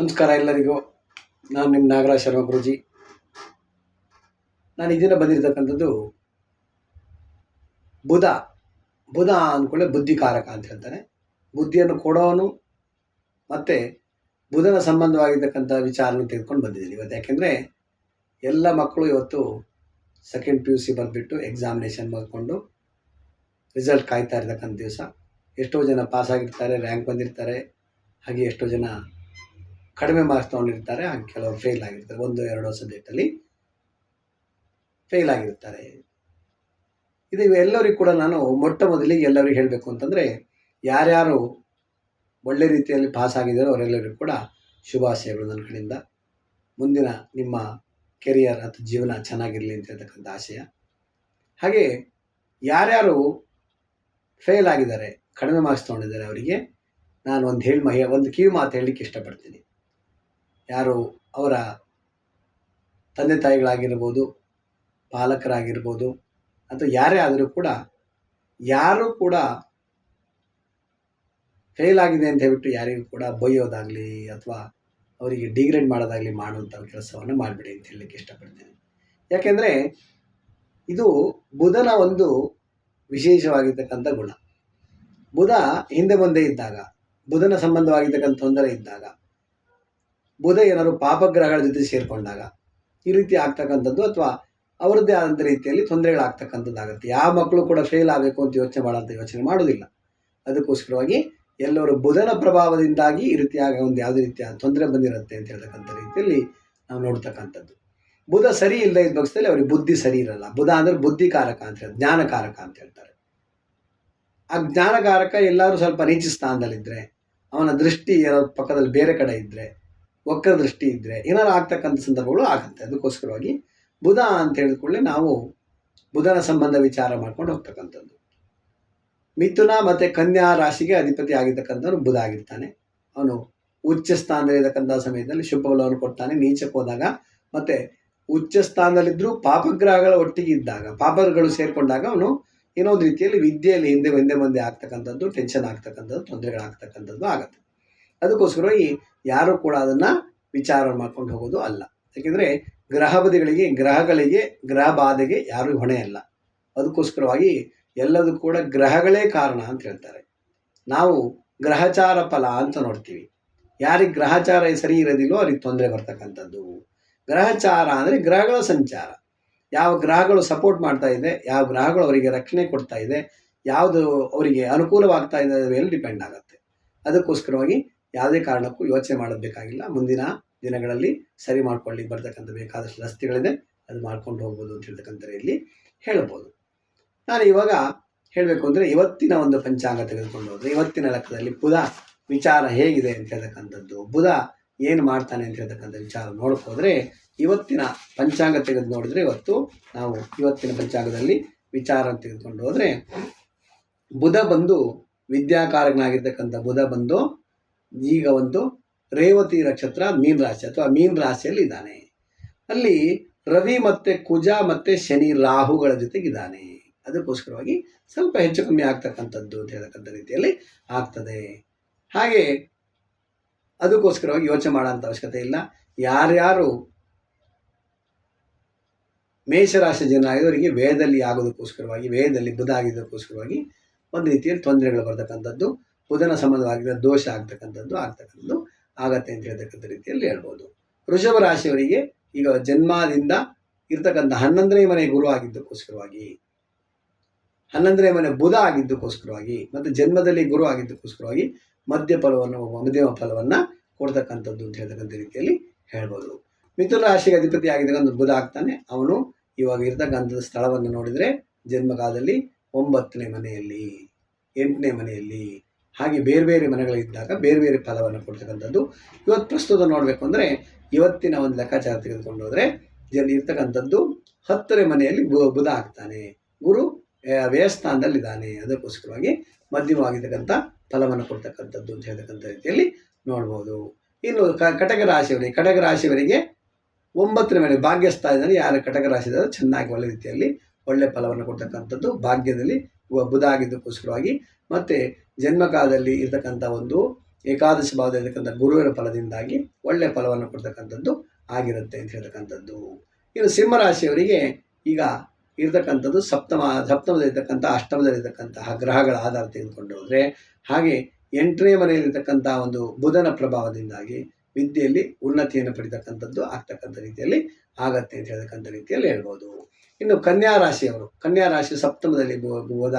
ನಮಸ್ಕಾರ ಎಲ್ಲರಿಗೂ. ನಾನು ನಿಮ್ಮ ನಾಗರಾಜ್ ಶರ್ಮ ಗುರುಜಿ. ನಾನು ಇದನ್ನು ಬಂದಿರತಕ್ಕಂಥದ್ದು ಬುಧ. ಬುಧ ಅಂದ್ಕೊಳ್ಳೆ ಬುದ್ಧಿಕಾರಕ ಅಂತ ಹೇಳ್ತಾರೆ. ಬುದ್ಧಿಯನ್ನು ಕೊಡೋನು ಮತ್ತು ಬುಧನ ಸಂಬಂಧವಾಗಿರ್ತಕ್ಕಂಥ ವಿಚಾರನ ತೆಗೆದುಕೊಂಡು ಬಂದಿದ್ದೀನಿ ಇವತ್ತು. ಯಾಕೆಂದರೆ ಎಲ್ಲ ಮಕ್ಕಳು ಇವತ್ತು ಸೆಕೆಂಡ್ ಪಿ ಯು ಸಿ ಬರೆದ್ಬಿಟ್ಟು ಎಕ್ಸಾಮಿನೇಷನ್ ಮಾಡಿಕೊಂಡು ರಿಸಲ್ಟ್ ಕಾಯ್ತಾ ಇರ್ತಕ್ಕಂಥ ದಿವಸ. ಎಷ್ಟೋ ಜನ ಪಾಸ್ ಆಗಿರ್ತಾರೆ ರ್ಯಾಂಕ್ ಬಂದಿರ್ತಾರೆ. ಹಾಗೆ ಎಷ್ಟೋ ಜನ ಕಡಿಮೆ ಮಾರ್ಕ್ಸ್ ತೊಗೊಂಡಿರ್ತಾರೆ, ಹಾಗೆ ಕೆಲವರು ಫೇಲ್ ಆಗಿರ್ತಾರೆ. ಒಂದು, ಎರಡು ಸಬ್ಜೆಕ್ಟಲ್ಲಿ ಫೇಲ್ ಆಗಿರ್ತಾರೆ. ಇದು ಎಲ್ಲರಿಗೂ ಕೂಡ ನಾನು ಮೊಟ್ಟ ಮೊದಲಿಗೆ ಎಲ್ಲರಿಗೂ ಹೇಳಬೇಕು ಅಂತಂದರೆ, ಯಾರ್ಯಾರು ಒಳ್ಳೆ ರೀತಿಯಲ್ಲಿ ಪಾಸ್ ಆಗಿದ್ದಾರೋ ಅವರೆಲ್ಲರಿಗೂ ಕೂಡ ಶುಭಾಶಯಗಳು ನನ್ನ ಕಡೆಯಿಂದ. ಮುಂದಿನ ನಿಮ್ಮ ಕೆರಿಯರ್ ಅಥವಾ ಜೀವನ ಚೆನ್ನಾಗಿರಲಿ ಅಂತ ಹೇಳ್ತಕ್ಕಂಥ ಆಶಯ. ಹಾಗೆ, ಯಾರ್ಯಾರು ಫೇಲ್ ಆಗಿದ್ದಾರೆ, ಕಡಿಮೆ ಮಾರ್ಕ್ಸ್ ತೊಗೊಂಡಿದ್ದಾರೆ ಅವರಿಗೆ, ನಾನು ಒಂದು ಹೇಳಿ ಮಹಿ, ಒಂದು ಕಿವಿ ಮಾತು ಹೇಳಲಿಕ್ಕೆ ಇಷ್ಟಪಡ್ತೀನಿ. ಯಾರು ಅವರ ತಂದೆ ತಾಯಿಗಳಾಗಿರ್ಬೋದು, ಪಾಲಕರಾಗಿರ್ಬೋದು, ಅಥವಾ ಯಾರೇ ಆದರೂ ಕೂಡ ಯಾರು ಕೂಡ ಫೇಲ್ ಆಗಿದೆ ಅಂತ ಹೇಳ್ಬಿಟ್ಟು ಯಾರಿಗೂ ಕೂಡ ಬೈಯೋದಾಗಲಿ ಅಥವಾ ಅವರಿಗೆ ಡಿಗ್ರೇಡ್ ಮಾಡೋದಾಗಲಿ ಮಾಡುವಂಥ ಕೆಲಸವನ್ನು ಮಾಡಬೇಡಿ ಅಂತ ಹೇಳಲಿಕ್ಕೆ ಇಷ್ಟಪಡ್ತೀನಿ. ಯಾಕೆಂದರೆ ಇದು ಬುಧನ ಒಂದು ವಿಶೇಷವಾಗಿರ್ತಕ್ಕಂಥ ಗುಣ. ಬುಧ ಹಿಂದೆ ಮುಂದೆ ಇದ್ದಾಗ, ಬುಧನ ಸಂಬಂಧವಾಗಿರ್ತಕ್ಕಂಥ ತೊಂದರೆ ಇದ್ದಾಗ ಬುಧ ಏನಾದ್ರು ಪಾಪಗ್ರಹಗಳ ಜೊತೆ ಸೇರಿಕೊಂಡಾಗ ಈ ರೀತಿ ಆಗ್ತಕ್ಕಂಥದ್ದು ಅಥವಾ ಅವರದ್ದೇ ಆದಂಥ ರೀತಿಯಲ್ಲಿ ತೊಂದರೆಗಳಾಗ್ತಕ್ಕಂಥದ್ದಾಗುತ್ತೆ ಯಾವ ಮಕ್ಕಳು ಕೂಡ ಫೇಲ್ ಆಗಬೇಕು ಅಂತ ಯೋಚನೆ ಮಾಡೋಂಥ ಯೋಚನೆ ಮಾಡೋದಿಲ್ಲ ಅದಕ್ಕೋಸ್ಕರವಾಗಿ ಎಲ್ಲರೂ ಬುಧನ ಪ್ರಭಾವದಿಂದಾಗಿ ಈ ರೀತಿಯಾಗ ಒಂದು ಯಾವುದೇ ರೀತಿಯ ತೊಂದರೆ ಬಂದಿರುತ್ತೆ ಅಂತ ಹೇಳ್ತಕ್ಕಂಥ ರೀತಿಯಲ್ಲಿ ನಾವು ನೋಡ್ತಕ್ಕಂಥದ್ದು. ಬುಧ ಸರಿ ಇಲ್ಲದೆ ಇದ್ದ ಪಕ್ಷದಲ್ಲಿ ಅವ್ರಿಗೆ ಬುದ್ಧಿ ಸರಿ ಇರಲ್ಲ. ಬುಧ ಅಂದ್ರೆ ಬುದ್ಧಿಕಾರಕ ಅಂತ ಹೇಳಿ ಜ್ಞಾನಕಾರಕ ಅಂತ ಹೇಳ್ತಾರೆ. ಆ ಜ್ಞಾನಕಾರಕ ಎಲ್ಲರೂ ಸ್ವಲ್ಪ ನೀಚ ಸ್ಥಾನದಲ್ಲಿದ್ದರೆ ಅವನ ದೃಷ್ಟಿ ಪಕ್ಕದಲ್ಲಿ ಬೇರೆ ಕಡೆ ಇದ್ದರೆ ವಕ್ರ ದೃಷ್ಟಿ ಇದ್ದರೆ ಏನಾದ್ರು ಆಗ್ತಕ್ಕಂಥ ಸಂದರ್ಭಗಳು ಆಗುತ್ತೆ. ಅದಕ್ಕೋಸ್ಕರವಾಗಿ ಬುಧ ಅಂತ ಹೇಳಿದ್ಕೊಳ್ಳೆ ನಾವು ಬುಧನ ಸಂಬಂಧ ವಿಚಾರ ಮಾಡ್ಕೊಂಡು ಹೋಗ್ತಕ್ಕಂಥದ್ದು. ಮಿಥುನ ಮತ್ತು ಕನ್ಯಾ ರಾಶಿಗೆ ಅಧಿಪತಿ ಆಗಿರ್ತಕ್ಕಂಥವ್ರು ಬುಧ ಆಗಿರ್ತಾನೆ. ಅವನು ಉಚ್ಚ ಸ್ಥಾನದಲ್ಲಿರ್ತಕ್ಕಂಥ ಸಮಯದಲ್ಲಿ ಶುಭ ಬಲವನ್ನು ಕೊಡ್ತಾನೆ. ನೀಚಕ್ಕೆ ಹೋದಾಗ ಮತ್ತು ಉಚ್ಚ ಸ್ಥಾನದಲ್ಲಿದ್ದರೂ ಪಾಪಗ್ರಹಗಳ ಒಟ್ಟಿಗೆ ಇದ್ದಾಗ, ಪಾಪಗಳು ಸೇರಿಕೊಂಡಾಗ ಅವನು ಏನೋ ಒಂದು ರೀತಿಯಲ್ಲಿ ವಿದ್ಯೆಯಲ್ಲಿ ಹಿಂದೆ, ಮುಂದೆ ಮುಂದೆ ಆಗ್ತಕ್ಕಂಥದ್ದು ಟೆನ್ಷನ್ ಆಗ್ತಕ್ಕಂಥದ್ದು, ತೊಂದರೆಗಳಾಗ್ತಕ್ಕಂಥದ್ದು ಆಗುತ್ತೆ. ಅದಕ್ಕೋಸ್ಕರವಾಗಿ ಯಾರು ಕೂಡ ಅದನ್ನು ವಿಚಾರ ಮಾಡ್ಕೊಂಡು ಹೋಗೋದು ಅಲ್ಲ. ಯಾಕೆಂದರೆ ಗ್ರಹಬದಿಗಳಿಗೆ ಗ್ರಹಗಳಿಗೆ ಗ್ರಹ ಬಾಧೆಗೆ ಯಾರೂ ಹೊಣೆ ಅಲ್ಲ. ಅದಕ್ಕೋಸ್ಕರವಾಗಿ ಎಲ್ಲದೂ ಕೂಡ ಗ್ರಹಗಳೇ ಕಾರಣ ಅಂತ ಹೇಳ್ತಾರೆ. ನಾವು ಗ್ರಹಚಾರ ಫಲ ಅಂತ ನೋಡ್ತೀವಿ. ಯಾರಿಗೆ ಗ್ರಹಚಾರ ಸರಿ ಇರೋದಿಲ್ಲೋ ಅವ್ರಿಗೆ ತೊಂದರೆ ಬರ್ತಕ್ಕಂಥದ್ದು. ಗ್ರಹಚಾರ ಅಂದರೆ ಗ್ರಹಗಳ ಸಂಚಾರ. ಯಾವ ಗ್ರಹಗಳು ಸಪೋರ್ಟ್ ಮಾಡ್ತಾ ಇದೆ, ಯಾವ ಗ್ರಹಗಳು ಅವರಿಗೆ ರಕ್ಷಣೆ ಕೊಡ್ತಾ ಇದೆ, ಯಾವುದು ಅವರಿಗೆ ಅನುಕೂಲವಾಗ್ತಾ ಇದೆ ಮೇಲೆ ಡಿಪೆಂಡ್ ಆಗುತ್ತೆ. ಅದಕ್ಕೋಸ್ಕರವಾಗಿ ಯಾವುದೇ ಕಾರಣಕ್ಕೂ ಯೋಚನೆ ಮಾಡಬೇಕಾಗಿಲ್ಲ ಮುಂದಿನ ದಿನಗಳಲ್ಲಿ ಸರಿ ಮಾಡ್ಕೊಳ್ಳಿ, ಬರ್ತಕ್ಕಂಥ ಬೇಕಾದಷ್ಟು ರಸ್ತೆಗಳಿದೆ, ಅದು ಮಾಡ್ಕೊಂಡು ಹೋಗ್ಬೋದು ಅಂತ ಹೇಳ್ತಕ್ಕಂಥ ಇಲ್ಲಿ ಹೇಳ್ಬೋದು ನಾನು ಇವಾಗ ಹೇಳಬೇಕು ಅಂದರೆ ಇವತ್ತಿನ ಒಂದು ಪಂಚಾಂಗ ತೆಗೆದುಕೊಂಡು ಹೋದರೆ, ಇವತ್ತಿನ ಲೆಕ್ಕದಲ್ಲಿ ಬುಧ ವಿಚಾರ ಹೇಗಿದೆ ಅಂತ ಹೇಳ್ತಕ್ಕಂಥದ್ದು, ಬುಧ ಏನು ಮಾಡ್ತಾನೆ ಅಂತ ಹೇಳ್ತಕ್ಕಂಥ ವಿಚಾರ ನೋಡ್ಕೋದ್ರೆ, ಇವತ್ತಿನ ಪಂಚಾಂಗ ತೆಗೆದು ನೋಡಿದ್ರೆ ಇವತ್ತು ನಾವು ಇವತ್ತಿನ ಪಂಚಾಂಗದಲ್ಲಿ ವಿಚಾರ ತೆಗೆದುಕೊಂಡು ಹೋದರೆ, ಬುಧ ಬಂದು ವಿದ್ಯಾಕಾರಕನಾಗಿರ್ತಕ್ಕಂಥ ಬುಧ ಬಂದು ಈಗ ಒಂದು ರೇವತಿ ನಕ್ಷತ್ರ, ಮೀನ್ ರಾಶಿ ಅಥವಾ ಮೀನ್ ರಾಶಿಯಲ್ಲಿ ಇದ್ದಾನೆ ಅಲ್ಲಿ ರವಿ ಮತ್ತು ಕುಜ ಮತ್ತು ಶನಿ ರಾಹುಗಳ ಜೊತೆಗಿದ್ದಾನೆ. ಅದಕ್ಕೋಸ್ಕರವಾಗಿ ಸ್ವಲ್ಪ ಹೆಚ್ಚು ಕಮ್ಮಿ ಆಗ್ತಕ್ಕಂಥದ್ದು ಅಂತ ಹೇಳ್ತಕ್ಕಂಥ ರೀತಿಯಲ್ಲಿ ಆಗ್ತದೆ. ಹಾಗೆ ಅದಕ್ಕೋಸ್ಕರವಾಗಿ ಯೋಚನೆ ಮಾಡೋಂಥ ಅವಶ್ಯಕತೆ ಇಲ್ಲ. ಯಾರ್ಯಾರು ಮೇಷರಾಶಿ ಜನ ಆಗಿದವರಿಗೆ ವೇದದಲ್ಲಿ ಆಗೋದಕ್ಕೋಸ್ಕರವಾಗಿ, ವೇದದಲ್ಲಿ ಬುಧ ಆಗಿದ್ದಕ್ಕೋಸ್ಕರವಾಗಿ ಒಂದು ರೀತಿಯಲ್ಲಿ ತೊಂದರೆಗಳು ಬರ್ತಕ್ಕಂಥದ್ದು. ಬುಧನ ಸಂಬಂಧವಾಗಿದ್ದ ದೋಷ ಆಗ್ತಕ್ಕಂಥದ್ದು ಆಗ್ತಕ್ಕಂಥದ್ದು ಆಗತ್ತೆ ಅಂತ ಹೇಳ್ತಕ್ಕಂಥ ರೀತಿಯಲ್ಲಿ ಹೇಳ್ಬೋದು. ವೃಷಭ ರಾಶಿಯವರಿಗೆ ಈಗ ಜನ್ಮದಿಂದ ಇರ್ತಕ್ಕಂಥ ಹನ್ನೊಂದನೇ ಮನೆ ಗುರು ಆಗಿದ್ದಕ್ಕೋಸ್ಕರವಾಗಿ, ಹನ್ನೊಂದನೇ ಮನೆ ಬುಧ ಆಗಿದ್ದಕ್ಕೋಸ್ಕರವಾಗಿ ಮತ್ತು ಜನ್ಮದಲ್ಲಿ ಗುರು ಆಗಿದ್ದಕ್ಕೋಸ್ಕರವಾಗಿ ಮಧ್ಯ ಫಲವನ್ನು ಮಧ್ಯಮ ಫಲವನ್ನು ಕೊಡ್ತಕ್ಕಂಥದ್ದು ಅಂತ ಹೇಳ್ತಕ್ಕಂಥ ರೀತಿಯಲ್ಲಿ ಹೇಳ್ಬೋದು. ಮಿಥುನ ರಾಶಿಗೆ ಅಧಿಪತಿ ಆಗಿದ್ದಕ್ಕಂಥ ಬುಧ ಆಗ್ತಾನೆ. ಅವನು ಇವಾಗ ಇರ್ತಕ್ಕಂಥ ಸ್ಥಳವನ್ನು ನೋಡಿದರೆ ಜನ್ಮಕಾಲದಲ್ಲಿ ಒಂಬತ್ತನೇ ಮನೆಯಲ್ಲಿ, ಎಂಟನೇ ಮನೆಯಲ್ಲಿ ಹಾಗೆ ಬೇರೆ ಬೇರೆ ಮನೆಗಳಿದ್ದಾಗ ಬೇರೆ ಬೇರೆ ಫಲವನ್ನು ಕೊಡ್ತಕ್ಕಂಥದ್ದು. ಇವತ್ತು ಪ್ರಸ್ತುತ ನೋಡಬೇಕು ಅಂದರೆ ಇವತ್ತಿನ ಒಂದು ಲೆಕ್ಕಾಚಾರ ತೆಗೆದುಕೊಂಡು ಹೋದರೆ ಜನ ಇರ್ತಕ್ಕಂಥದ್ದು ಹತ್ತರ ಮನೆಯಲ್ಲಿ ಬುಧ ಆಗ್ತಾನೆ. ಗುರು ವ್ಯಯಸ್ಥಾನದಲ್ಲಿದ್ದಾನೆ. ಅದಕ್ಕೋಸ್ಕರವಾಗಿ ಮಧ್ಯಮವಾಗಿರ್ತಕ್ಕಂಥ ಫಲವನ್ನು ಕೊಡ್ತಕ್ಕಂಥದ್ದು ಅಂತ ಹೇಳ್ತಕ್ಕಂಥ ರೀತಿಯಲ್ಲಿ ನೋಡ್ಬೋದು. ಇನ್ನು ಕ ಕಟಕ ರಾಶಿಯವರಿಗೆ ಕಟಕ ರಾಶಿಯವರಿಗೆ ಒಂಬತ್ತನೇ ಮನೆ ಭಾಗ್ಯಸ್ಥಾನದಲ್ಲಿ ಯಾರು ಕಟಕ ರಾಶಿ ಇದ್ದಾರೆ ಚೆನ್ನಾಗಿ ಒಳ್ಳೆ ರೀತಿಯಲ್ಲಿ ಒಳ್ಳೆ ಫಲವನ್ನು ಕೊಡ್ತಕ್ಕಂಥದ್ದು ಭಾಗ್ಯದಲ್ಲಿ ಬುಧ ಆಗಿದ್ದಕ್ಕೋಸ್ಕರವಾಗಿ ಮತ್ತು ಜನ್ಮಕಾಲದಲ್ಲಿ ಇರತಕ್ಕಂಥ ಒಂದು ಏಕಾದಶ ಭಾವದಲ್ಲಿರ್ತಕ್ಕಂಥ ಗುರುವಿನ ಫಲದಿಂದಾಗಿ ಒಳ್ಳೆಯ ಫಲವನ್ನು ಕೊಡ್ತಕ್ಕಂಥದ್ದು ಆಗಿರುತ್ತೆ ಅಂತ ಹೇಳ್ತಕ್ಕಂಥದ್ದು. ಇನ್ನು ಸಿಂಹರಾಶಿಯವರಿಗೆ ಈಗ ಇರತಕ್ಕಂಥದ್ದು ಸಪ್ತಮ ಸಪ್ತಮದಲ್ಲಿರ್ತಕ್ಕಂಥ ಅಷ್ಟಮದಲ್ಲಿರ್ತಕ್ಕಂತಹ ಗ್ರಹಗಳ ಆಧಾರ ತೆಗೆದುಕೊಂಡು ಹೋದರೆ ಹಾಗೆ ಎಂಟನೇ ಮನೆಯಲ್ಲಿರ್ತಕ್ಕಂಥ ಒಂದು ಬುಧನ ಪ್ರಭಾವದಿಂದಾಗಿ ವಿದ್ಯೆಯಲ್ಲಿ ಉನ್ನತಿಯನ್ನು ಪಡಿತಕ್ಕಂಥದ್ದು ಆಗ್ತಕ್ಕಂಥ ರೀತಿಯಲ್ಲಿ ಆಗತ್ತೆ ಅಂತ ಹೇಳ್ತಕ್ಕಂಥ ರೀತಿಯಲ್ಲಿ ಹೇಳ್ಬೋದು. ಇನ್ನು ಕನ್ಯಾ ರಾಶಿಯವರು, ಕನ್ಯಾ ರಾಶಿ ಸಪ್ತಮದಲ್ಲಿ ಬೋಧ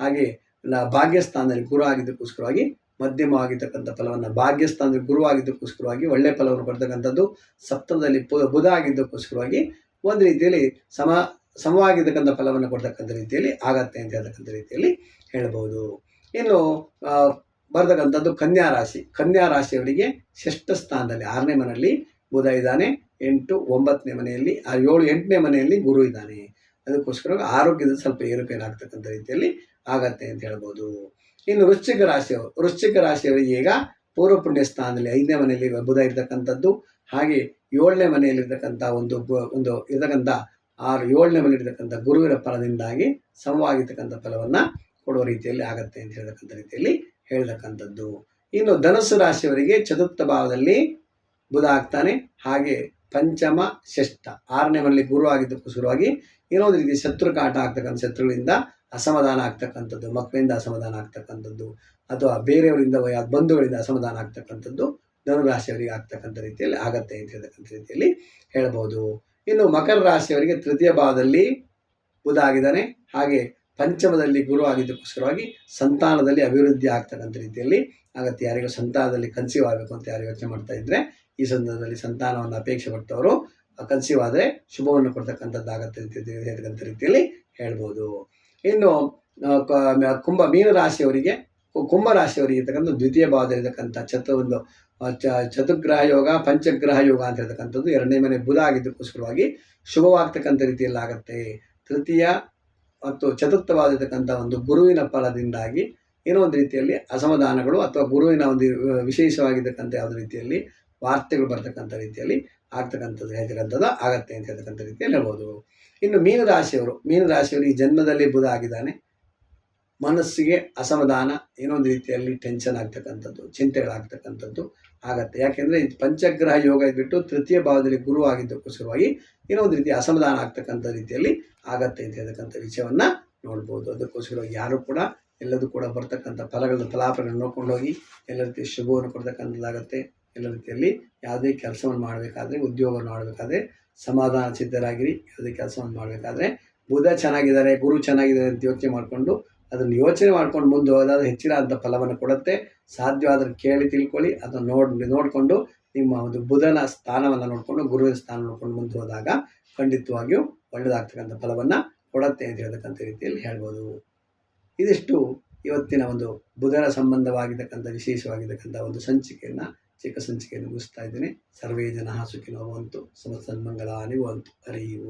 ಹಾಗೆ ಭಾಗ್ಯಸ್ಥಾನದಲ್ಲಿ ಗುರು ಆಗಿದ್ದಕ್ಕೋಸ್ಕರವಾಗಿ ಮಧ್ಯಮ ಆಗಿರ್ತಕ್ಕಂಥ ಫಲವನ್ನು ಭಾಗ್ಯಸ್ಥಾನದಲ್ಲಿ ಗುರು ಆಗಿದ್ದಕ್ಕೋಸ್ಕರವಾಗಿ ಒಳ್ಳೆ ಫಲವನ್ನು ಪಡ್ತಕ್ಕಂಥದ್ದು ಸಪ್ತಮದಲ್ಲಿ ಬುಧ ಆಗಿದ್ದಕ್ಕೋಸ್ಕರವಾಗಿ ಒಂದು ರೀತಿಯಲ್ಲಿ ಸಮ, ಸಮವಾಗಿರ್ತಕ್ಕಂಥ ಫಲವನ್ನು ಕೊಡ್ತಕ್ಕಂಥ ರೀತಿಯಲ್ಲಿ ಆಗತ್ತೆ ಅಂತ ಹೇಳ್ತಕ್ಕಂಥ ರೀತಿಯಲ್ಲಿ ಹೇಳ್ಬೋದು ಇನ್ನು ಬರ್ತಕ್ಕಂಥದ್ದು ಕನ್ಯಾ ರಾಶಿ. ಕನ್ಯಾ ರಾಶಿಯವರಿಗೆ ಷಷ್ಠ ಸ್ಥಾನದಲ್ಲಿ ಆರನೇ ಮನೆಯಲ್ಲಿ ಬುಧ ಇದ್ದಾನೆ, ಎಂಟು ಒಂಬತ್ತನೇ ಮನೆಯಲ್ಲಿ, ಆ, ಏಳು ಎಂಟನೇ ಮನೆಯಲ್ಲಿ ಗುರು ಇದ್ದಾನೆ. ಅದಕ್ಕೋಸ್ಕರ ಆರೋಗ್ಯದ ಸ್ವಲ್ಪ ಏರುಪೇರಾಗ್ತಕ್ಕಂಥ ರೀತಿಯಲ್ಲಿ ಆಗತ್ತೆ ಅಂತ ಹೇಳ್ಬೋದು. ಇನ್ನು ವೃಶ್ಚಿಕ ರಾಶಿಯವರು ವೃಶ್ಚಿಕ ರಾಶಿಯವರಿಗೆ ಈಗ ಪೂರ್ವ ಪುಣ್ಯ ಸ್ಥಾನದಲ್ಲಿ, ಐದನೇ ಮನೆಯಲ್ಲಿ ಬುಧ ಇರ್ತಕ್ಕಂಥದ್ದು, ಹಾಗೆ ಏಳನೇ ಮನೆಯಲ್ಲಿರ್ತಕ್ಕಂಥ ಒಂದು ಒಂದು ಇರತಕ್ಕಂಥ ಆರು, ಏಳನೇ ಮನೆಯಲ್ಲಿರ್ತಕ್ಕಂಥ ಗುರುವಿನ ಫಲದಿಂದಾಗಿ ಸಮವಾಗಿರ್ತಕ್ಕಂಥ ಫಲವನ್ನು ಕೊಡುವ ರೀತಿಯಲ್ಲಿ ಆಗತ್ತೆ ಅಂತ ಹೇಳ್ತಕ್ಕಂಥ ರೀತಿಯಲ್ಲಿ ಹೇಳ್ತಕ್ಕಂಥದ್ದು. ಇನ್ನು ಧನಸ್ಸು ರಾಶಿಯವರಿಗೆ ಚತುರ್ಥ ಭಾವದಲ್ಲಿ ಬುಧ ಆಗ್ತಾನೆ, ಹಾಗೆ ಪಂಚಮ, ಷಷ್ಠ, ಆರನೇ ಮನೆಯಲ್ಲಿ ಗುರು ಶುರುವಾಗಿ ಏನೋ ರೀತಿ ಶತ್ರು ಕಾಟ ಆಗ್ತಕ್ಕಂಥ ಶತ್ರುಗಳಿಂದ ಅಸಮಾಧಾನ ಆಗ್ತಕ್ಕಂಥದ್ದು, ಮಕ್ಕಳಿಂದ ಅಸಮಾಧಾನ ಆಗ್ತಕ್ಕಂಥದ್ದು, ಅಥವಾ ಬೇರೆಯವರಿಂದ ಬಂಧುಗಳಿಂದ ಅಸಮಾಧಾನ ಆಗ್ತಕ್ಕಂಥದ್ದು ಧನುರಾಶಿಯವರಿಗೆ ಆಗ್ತಕ್ಕಂಥ ರೀತಿಯಲ್ಲಿ ಆಗತ್ತೆ ಅಂತ ಹೇಳ್ತಕ್ಕಂಥ ರೀತಿಯಲ್ಲಿ ಹೇಳ್ಬೋದು. ಇನ್ನು ಮಕರ ರಾಶಿಯವರಿಗೆ ತೃತೀಯ ಭಾವದಲ್ಲಿ ಬುಧ ಆಗಿದ್ದಾನೆ. ಹಾಗೆ ಪಂಚಮದಲ್ಲಿ ಗುರು ಆಗಿದ್ದಕ್ಕೋಸ್ಕರವಾಗಿ ಸಂತಾನದಲ್ಲಿ ಅಭಿವೃದ್ಧಿ ಆಗ್ತಕ್ಕಂಥ ರೀತಿಯಲ್ಲಿ ಆಗತ್ತೆ. ಯಾರಿಗೂ ಸಂತಾನದಲ್ಲಿ ಕನ್ಸೀವ್ ಆಗಬೇಕು ಅಂತ ಯಾರು ಯೋಚನೆ ಮಾಡ್ತಾ ಇದ್ರೆ ಈ ಸಂದರ್ಭದಲ್ಲಿ ಸಂತಾನವನ್ನು ಅಪೇಕ್ಷೆ ಪಟ್ಟವರು ಕನ್ಸೀವ್ ಆದರೆ ಶುಭವನ್ನು ಕೊಡ್ತಕ್ಕಂಥದ್ದಾಗತ್ತೆ ಅಂತ ಹೇಳಿ- ಹೇಳ್ತಕ್ಕಂಥ ರೀತಿಯಲ್ಲಿ ಹೇಳ್ಬೋದು. ಇನ್ನು ಕುಂಭ ಮೀನ ರಾಶಿಯವರಿಗೆ ಕು- ಕುಂಭ ರಾಶಿಯವರಿಗೆ ಇರ್ತಕ್ಕಂಥ ದ್ವಿತೀಯ ಭಾವದಲ್ಲಿರ್ತಕ್ಕಂಥ ಚತು ಒಂದು ಚ ಚತುರ್ಗ್ರಹ ಯೋಗ, ಪಂಚಗ್ರಹ ಯೋಗ ಅಂತ ಹೇಳ್ತಕ್ಕಂಥದ್ದು ಎರಡನೇ ಮನೆ ಬುಧ ಆಗಿದ್ದಕ್ಕೋಸ್ಕರವಾಗಿ ಶುಭವಾಗ್ತಕ್ಕಂಥ ರೀತಿಯಲ್ಲಿ ಆಗುತ್ತೆ. ತೃತೀಯ ಮತ್ತು ಚತುರ್ಥವಾದಿರ್ತಕ್ಕಂಥ ಒಂದು ಗುರುವಿನ ಫಲದಿಂದಾಗಿ ಏನೋ ಒಂದು ರೀತಿಯಲ್ಲಿ ಅಸಮಾಧಾನಗಳು ಅಥವಾ ಗುರುವಿನ ಒಂದು ವಿಶೇಷವಾಗಿರ್ತಕ್ಕಂಥ ಯಾವುದೇ ರೀತಿಯಲ್ಲಿ ವಾರ್ತೆಗಳು ಬರ್ತಕ್ಕಂಥ ರೀತಿಯಲ್ಲಿ ಆಗ್ತಕ್ಕಂಥದ್ದು ಹೇಳ್ತಕ್ಕಂಥದ್ದು ಆಗತ್ತೆ ಅಂತ ಹೇಳ್ತಕ್ಕಂಥ ರೀತಿಯಲ್ಲಿ ಹೇಳ್ಬೋದು. ಇನ್ನು ಮೀನರಾಶಿಯವರು ಮೀನರಾಶಿಯವರು ಈ ಜನ್ಮದಲ್ಲಿ ಬುಧ ಆಗಿದ್ದಾನೆ. ಮನಸ್ಸಿಗೆ ಅಸಮಾಧಾನ ಇನ್ನೊಂದು ರೀತಿಯಲ್ಲಿ ಟೆನ್ಷನ್ ಆಗ್ತಕ್ಕಂಥದ್ದು, ಚಿಂತೆಗಳಾಗ್ತಕ್ಕಂಥದ್ದು ಆಗತ್ತೆ. ಯಾಕೆಂದರೆ ಇದು ಪಂಚಗ್ರಹ ಯೋಗ ಇದ್ಬಿಟ್ಟು ತೃತೀಯ ಭಾವದಲ್ಲಿ ಗುರು ಆಗಿದ್ದಕ್ಕೋಸ್ಕರವಾಗಿ ಏನೋ ಒಂದು ರೀತಿ ಅಸಮಾಧಾನ ಆಗ್ತಕ್ಕಂಥ ರೀತಿಯಲ್ಲಿ ಆಗತ್ತೆ ಅಂತ ಹೇಳ್ತಕ್ಕಂಥ ವಿಷಯವನ್ನು ನೋಡ್ಬೋದು. ಅದಕ್ಕೋಸ್ಕರ ಯಾರು ಕೂಡ ಎಲ್ಲದೂ ಕೂಡ ಬರ್ತಕ್ಕಂಥ ಫಲಗಳನ್ನ, ಫಲಾಫಲಗಳನ್ನ ನೋಡ್ಕೊಂಡು ಹೋಗಿ ಎಲ್ಲ ರೀತಿಯ ಶುಭವನ್ನು ಕೊಡ್ತಕ್ಕಂಥದ್ದಾಗತ್ತೆ. ಎಲ್ಲ ರೀತಿಯಲ್ಲಿ ಯಾವುದೇ ಕೆಲಸವನ್ನು ಮಾಡಬೇಕಾದ್ರೆ, ಉದ್ಯೋಗವನ್ನು ಮಾಡಬೇಕಾದ್ರೆ ಸಮಾಧಾನ ಸಿದ್ಧರಾಗಿರಿ ಯಾವುದೇ ಕೆಲಸವನ್ನು ಮಾಡಬೇಕಾದ್ರೆ ಬುಧ ಚೆನ್ನಾಗಿದ್ದಾರೆ, ಗುರು ಚೆನ್ನಾಗಿದ್ದಾರೆ ಅಂತ ಯೋಚನೆ ಮಾಡಿಕೊಂಡು ಅದನ್ನು ಯೋಚನೆ ಮಾಡ್ಕೊಂಡು ಮುಂದೆ ಹೋದಾಗ ಹೆಚ್ಚಿನ ಅಂಥ ಫಲವನ್ನು ಕೊಡುತ್ತೆ. ಸಾಧ್ಯವಾದರೆ ಕೇಳಿ ತಿಳ್ಕೊಳ್ಳಿ, ಅದನ್ನು ನೋಡಿ, ನೋಡಿಕೊಂಡು ನಿಮ್ಮ ಒಂದು ಬುಧನ ಸ್ಥಾನವನ್ನು ನೋಡಿಕೊಂಡು ಗುರುವಿನ ಸ್ಥಾನ ನೋಡ್ಕೊಂಡು ಮುಂದೆ ಹೋದಾಗ ಖಂಡಿತವಾಗಿಯೂ ಒಳ್ಳೆಯದಾಗ್ತಕ್ಕಂಥ ಫಲವನ್ನು ಕೊಡುತ್ತೆ ಅಂತ ಹೇಳ್ತಕ್ಕಂಥ ರೀತಿಯಲ್ಲಿ ಹೇಳ್ಬೋದು. ಇದಿಷ್ಟು ಇವತ್ತಿನ ಒಂದು ಬುಧನ ಸಂಬಂಧವಾಗಿರ್ತಕ್ಕಂಥ ವಿಶೇಷವಾಗಿರ್ತಕ್ಕಂಥ ಒಂದು ಸಂಚಿಕೆಯನ್ನು ಚಿಕ್ಕ ಸಂಚಿಕೆಯನ್ನು ಮುಗಿಸ್ತಾ ಇದ್ದೇನೆ. ಸರ್ವೇ ಜನ ಸುಖಿನೋ ಸಮಸ್ತ ಸಮಸನ್ಮಂಗಲಾನಿ ಭವಂತು. ಹರಿಯು